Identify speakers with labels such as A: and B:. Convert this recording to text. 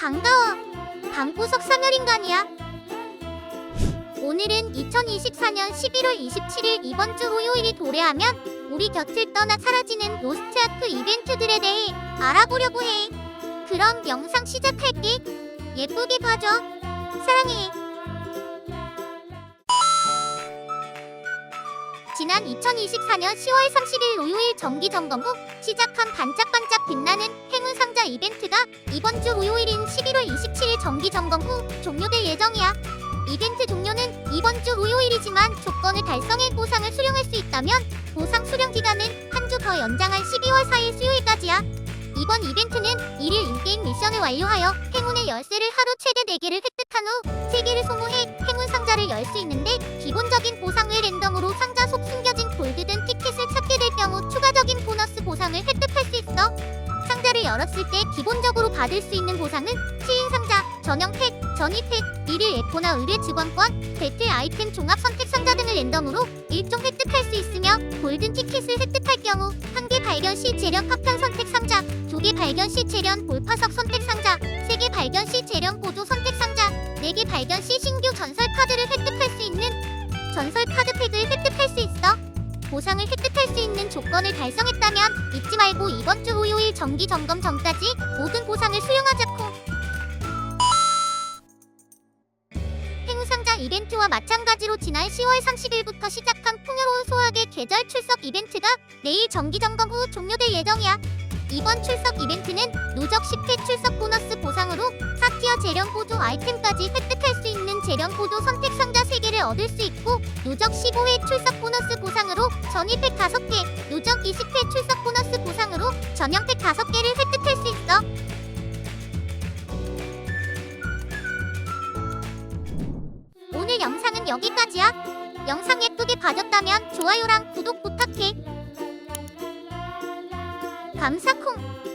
A: 반가워. 방구석 사멸인간이야. 오늘은 2024년 11월 27일 이번 주 화요일이 도래하면 우리 곁을 떠나 사라지는 로스트 아크 이벤트들에 대해 알아보려고 해. 그럼 영상 시작할게. 예쁘게 봐줘. 사랑해. 지난 2024년 10월 30일 토요일 정기 점검 후 시작한 반짝반짝 빛나는 행운 상자 이벤트가 이번 주 토요일인 11월 27일 정기 점검 후 종료될 예정이야. 이벤트 종료는 이번 주 토요일이지만 조건을 달성해 보상을 수령할 수 있다면 보상 수령 기간은 한 주 더 연장한 12월 4일 수요일까지야. 이번 이벤트는 1일 인게임 미션을 완료하여 행운의 열쇠를 하루 최대 4개를 획득한 후 3개를 소모해 행운 상자를 열 수 있는데 기본적인 보상을 랜덤으로 상자 속 숨겨진 골드든 티켓을 찾게 될 경우 추가적인 보너스 보상을 있어. 상자를 열었을 때 기본적으로 받을 수 있는 보상은 시인 상자, 전용 팩, 전이 팩, 일일 에코나 의뢰 직원권, 배틀 아이템 종합 선택 상자 등을 랜덤으로 일종 획득할 수 있으며 골든 티켓을 획득할 경우 한 개 발견 시 재련 파편 선택 상자, 두 개 발견 시 재련 볼파석 선택 상자, 세 개 발견 시 재련 보조 선택 상자, 네 개 발견 시 신규 전설 카드를 획득할 수 있는 전설 카드 팩을 획득할 수 있어. 보상을 있는 조건을 달성했다면 잊지 말고 이번 주 토요일 정기 점검 전까지 모든 보상을 수령하자코. 행운상자 이벤트와 마찬가지로 지난 10월 30일부터 시작한 풍요로운 소확의 계절 출석 이벤트가 내일 정기 점검 후 종료될 예정이야. 이번 출석 이벤트는 누적 10회 출석 보너스 보상으로 4티어 재련 보조 아이템까지 획득할 수 있는 재련 보조 선택 상자 3개를 얻을 수 있고 누적 15회 출석 보너스 보상으로 전이팩 5개, 누적 20회 출석 보너스 보상으로 전용팩 5개를 획득할 수 있어. 오늘 영상은 여기까지야. 영상 예쁘게 봐줬다면 좋아요랑 구독 부탁해. 감사콩.